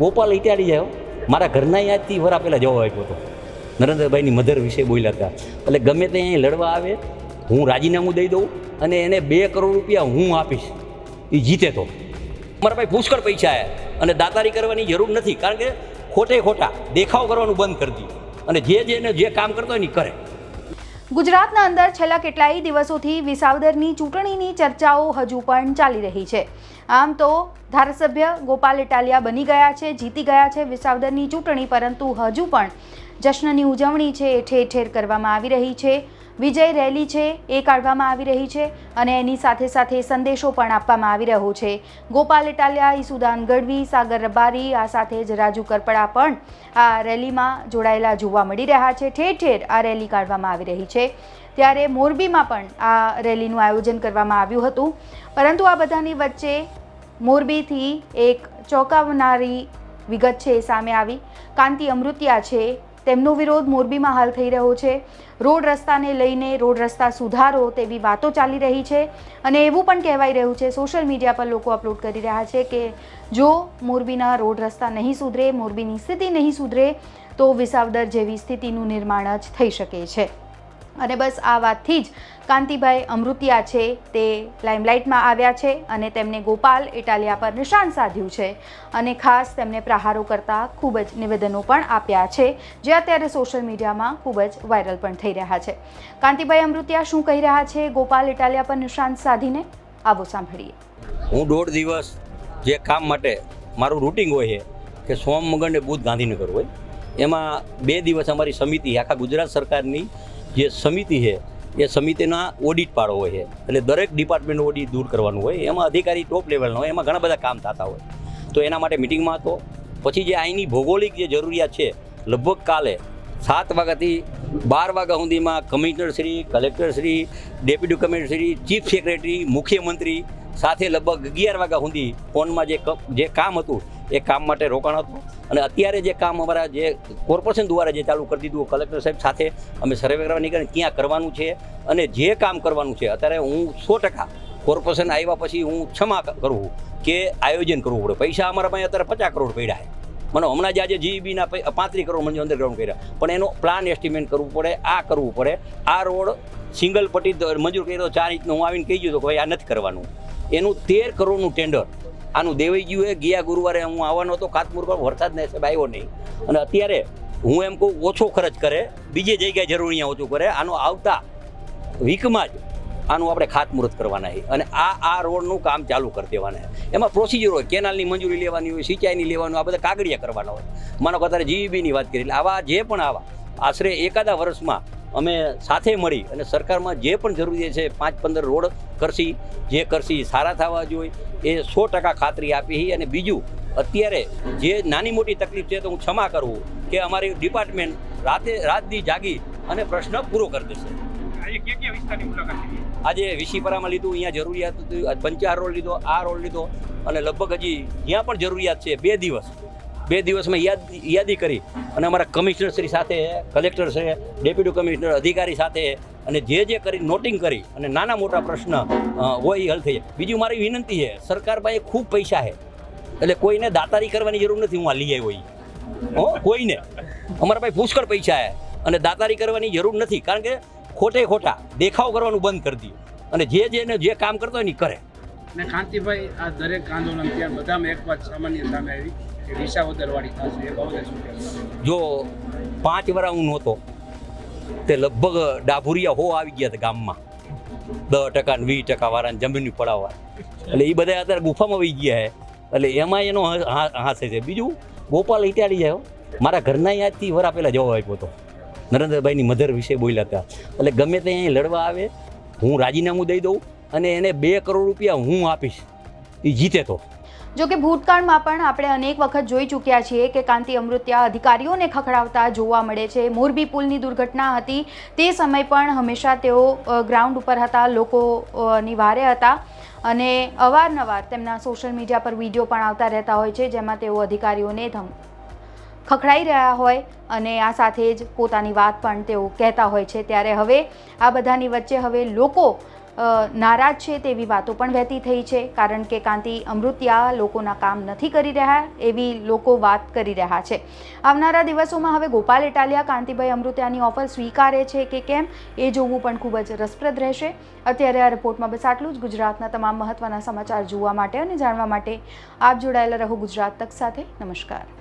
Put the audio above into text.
ગોપાલ ઇટાડી જાઓ. મારા ઘરના યાદથી વરા પહેલાં જવાબ આપ્યો હતો. નરેન્દ્રભાઈની મધર વિશે બોલ્યા હતા. એટલે ગમે તે અહીં લડવા આવે, હું રાજીનામું દઈ દઉં અને એને બે કરોડ રૂપિયા હું આપીશ. એ જીતે તો. મારા ભાઈ પુષ્કળ પૈસા છે અને દાતારી કરવાની જરૂર નથી. કારણ કે ખોટે ખોટા દેખાવ કરવાનું બંધ કરી દીધું. અને જે જેને જે કામ કરતો હોય ને કરે. ગુજરાતના અંદર છેલ્લા કેટલાય દિવસોથી વિસાવદરની ચૂંટણીની ચર્ચાઓ હજુ પણ ચાલી રહી છે. આમ તો ધારાસભ્ય ગોપાલ ઇટાલિયા બની ગયા છે, જીતી ગયા છે વિસાવદરની ચૂંટણી, પરંતુ હજુ પણ જશ્નની ઉજવણી છે એ ઠેર ઠેર કરવામાં આવી રહી છે. વિજય રેલી છે, એ કાઢવામાં આવી રહી છે અને એની સાથે સાથે સંદેશો પણ આપવામાં આવી રહ્યો છે. ગોપાલ ઇટાલિયા, ઈસુદાન ગઢવી, સાગર રબારી, આ સાથે જ રાજુ કરપડા પણ આ રેલીમાં જોડાયેલા જોવા મળી રહ્યા છે. ઠેર ઠેર આ રેલી કાઢવામાં આવી રહી છે. ત્યારે મોરબીમાં પણ આ રેલીનું આયોજન કરવામાં આવ્યું હતું. પરંતુ આ બધાની વચ્ચે મોરબીથી એક ચોંકાવનારી વિગત છે એ સામે આવી. કાંતિ અમૃતિયા છે તેમનો વિરોધ મોરબીમાં હાલ થઈ રહ્યો છે. રોડ રસ્તાને લઈને રોડ રસ્તા સુધારો તેવી વાતો ચાલી રહી છે અને એવું પણ કહેવાઈ રહ્યું છે. સોશિયલ મીડિયા પર લોકો અપલોડ કરી રહ્યા છે કે જો મોરબીના રોડ રસ્તા નહીં સુધરે, મોરબીની સ્થિતિ નહીં સુધરે, તો વિસાવદર જેવી સ્થિતિનું નિર્માણ જ થઈ શકે છે. અને બસ આ વાતથી જ કાંતિભાઈ અમૃતિયા છે તે લાઇમલાઇટમાં આવ્યા છે અને તેમને ગોપાલ ઇટાલિયા પર નિશાન સાધ્યું છે. અને ખાસ તેમને પ્રહારો કરતા ખૂબ જ નિવેદનો પણ આપ્યા છે, જે અત્યારે સોશિયલ મીડિયામાં ખૂબ જ વાયરલ પણ થઈ રહ્યા છે. કાંતિભાઈ અમૃતિયા, શું કહી રહ્યા છે ગોપાલ ઇટાલિયા પર નિશાન સાધીને? આવો સાંભળીએ. હું દોઢ દિવસ જે કામ માટે મારું રૂટિંગ હોય છે કે સોમ, મંગળ ને બુધ ગાંધીનગર હોય, એમાં બે દિવસ અમારી સમિતિ, આખા ગુજરાત સરકારની જે સમિતિ છે, એ સમિતિના ઓડિટ પાડો હોય છે. એટલે દરેક ડિપાર્ટમેન્ટ ઓડિટ દૂર કરવાનું હોય. એમાં અધિકારી ટોપ લેવલનો હોય, એમાં ઘણા બધા કામ થતા હોય. તો એના માટે મિટિંગમાં હતો. પછી જે અહીંની ભૌગોલિક જે જરૂરિયાત છે, લગભગ કાલે સાત વાગ્યાથી બાર વાગ્યા સુધીમાં કમિશનરશ્રી કલેક્ટરશ્રી કલેક્ટર શ્રી ડેપ્યુટી કમિશનરશ્રી ચીફ સેક્રેટરી મુખ્યમંત્રી સાથે લગભગ અગિયાર વાગ્યા સુધી ફોનમાં જે જે કામ હતું એ કામ માટે રોકાણ હતું. અને અત્યારે જે કામ અમારા જે કોર્પોરેશન દ્વારા જે ચાલુ કરી દીધું, કલેક્ટર સાહેબ સાથે અમે સર્વે કરવા નીકળ્યા ક્યાં કરવાનું છે. અને જે કામ કરવાનું છે, અત્યારે હું સો ટકા કોર્પોરેશન આવ્યા પછી હું ક્ષમા કરું કે આયોજન કરવું પડે. પૈસા અમારા પાસે અત્યારે પચાસ કરોડ પડ્યા છે. મને હમણાં જ આજે જીઈબીના પાંત્રીસ કરોડ મંજૂર અંડરગ્રાઉન્ડ કર્યા. પણ એનો પ્લાન એસ્ટિમેટ કરવું પડે, આ કરવું પડે. આ રોડ સિંગલ પટ્ટી મંજૂર કર્યો ચાર ઇંચનો હું આવીને કહી ગયો તો ભાઈ આ નથી કરવાનું. એનું તેર કરોડનું ટેન્ડર આનું દેવાઈ ગયું એ ગયા ગુરુવારે હું આવવાનો હતો. કાતમુર વરસાદ ને સાહેબ આવ્યો નહીં. અને અત્યારે હું એમ કહું, ઓછો ખર્ચ કરે. બીજે જગ્યાએ જરૂર અહીંયા ઓછું કરે. આનો આવતા વીકમાં જ આનું આપણે ખાતમુહૂર્ત કરવાના છે. અને આ આ રોડનું કામ ચાલુ કરી દેવાના એમાં પ્રોસિજર હોય. કેનાલની મંજૂરી લેવાની હોય, સિંચાઈની લેવાનું આ બધા કાગળિયા કરવાના હોય. માનો કે અત્યારે જીઈબીની વાત કરી એટલે આવા જે પણ આવા આશરે એકાદા વર્ષમાં અમે સાથે મળી અને સરકારમાં જે પણ જરૂરી છે પાંચ પંદર રોડ કરશી જે કરશી સારા થવા જોઈએ એ સો ટકા ખાતરી આપી અને બીજું અત્યારે જે નાની મોટી તકલીફ છે તો હું ક્ષમા કરવું કે અમારી ડિપાર્ટમેન્ટ રાતે રાતની જાગી અને પ્રશ્ન પૂરો કરી દેશે. આજે વિશીપરામાં લીધું અહીંયા જરૂરિયાત પંચાર રોડ લીધો આ રોડ લીધો અને લગભગ હજી જ્યાં પણ જરૂરિયાત છે બે દિવસ બે દિવસમાં યાદ, યાદી કરી. અને અમારા કમિશનર શ્રી સાથે, કલેક્ટર છે, ડેપ્યુટી કમિશનર, અધિકારી સાથે, અને જે જે કરી, નોટિંગ કરી, અને નાના મોટા પ્રશ્ન હોય એ હલ થઈ જાય. બીજું મારી વિનંતી છે સરકાર પાસે ખૂબ પૈસા છે. એટલે કોઈને દાતારી કરવાની જરૂર નથી, હું આ લઈ આવ્યો હો, કોઈને. અમારા પાસે પુષ્કળ પૈસા છે, અને દાતારી કરવાની જરૂર નથી, કારણ કે ખોટે ખોટા દેખાવ કરવાનું બંધ કરી દઈએ અને જે જેને જે કામ કરતો હોય ને કરે. ને કાંતિભાઈ આ દરેક આંદોલન ત્યાં બધામાં એક વાત સામાન્ય સામે આવી. જો પાંચ વરા હું નહોતો, તે લગભગ ડાભુરિયા હો આવી ગયા હતા ગામમાં. દસ ટકા ને વીસ ટકા વાળાને જમીનની પડાવવા એટલે એ બધા અત્યારે ગુફામાં વહી ગયા છે એટલે એમાં એનો હાસે છે. બીજું, ગોપાલ ઇટાડી જાય મારા ઘરના યાદથી વરા પહેલાં જવાબ આપ્યો હતો નરેન્દ્રભાઈની મધર વિશે બોલ્યા હતા. એટલે ગમે તે અહીં લડવા આવે, હું રાજીનામું દઈ દઉં અને એને બે કરોડ રૂપિયા હું આપીશ. એ જીતે તો. જો કે ભૂતકાળમાં પણ આપણે અનેક વખત જોઈ ચૂક્યા છીએ કે કાંતિ અમૃત્યા અધિકારીઓને ખખડાવતા જોવા મળે છે. મોરબી પુલની દુર્ઘટના હતી. તે સમય પણ હંમેશા તેઓ ગ્રાઉન્ડ ઉપર હતા, લોકોની વારે હતા અને અવારનવાર તેમના સોશિયલ મીડિયા પર વીડિયો પણ આવતા રહેતા હોય છે, જેમાં તેઓ અધિકારીઓને ધમ, ખખડાઈ રહ્યા હોય અને આ સાથે જ પોતાની વાત પણ તેઓ કહેતા હોય છે. ત્યારે હવે આ બધાની વચ્ચે હવે લોકો નારાજ છે તેવી વાતો પણ વહેતી થઈ છે, કારણ કે કાંતિ અમૃતિયા લોકોના કામ નથી કરી રહ્યા એવી લોકો વાત કરી રહ્યા છે. આવનારા દિવસોમાં હવે ગોપાલ ઇટાલિયા, કાંતિભાઈ અમૃતિયાની ઓફર સ્વીકારે છે કે કેમ, એ જોવું પણ ખૂબ જ રસપ્રદ રહેશે. અત્યારે આ રિપોર્ટમાં બસ આટલું જ. ગુજરાતના તમામ મહત્ત્વના સમાચાર જોવા માટે અને જાણવા માટે આપ જોડાયેલા રહો ગુજરાત તક સાથે. નમસ્કાર.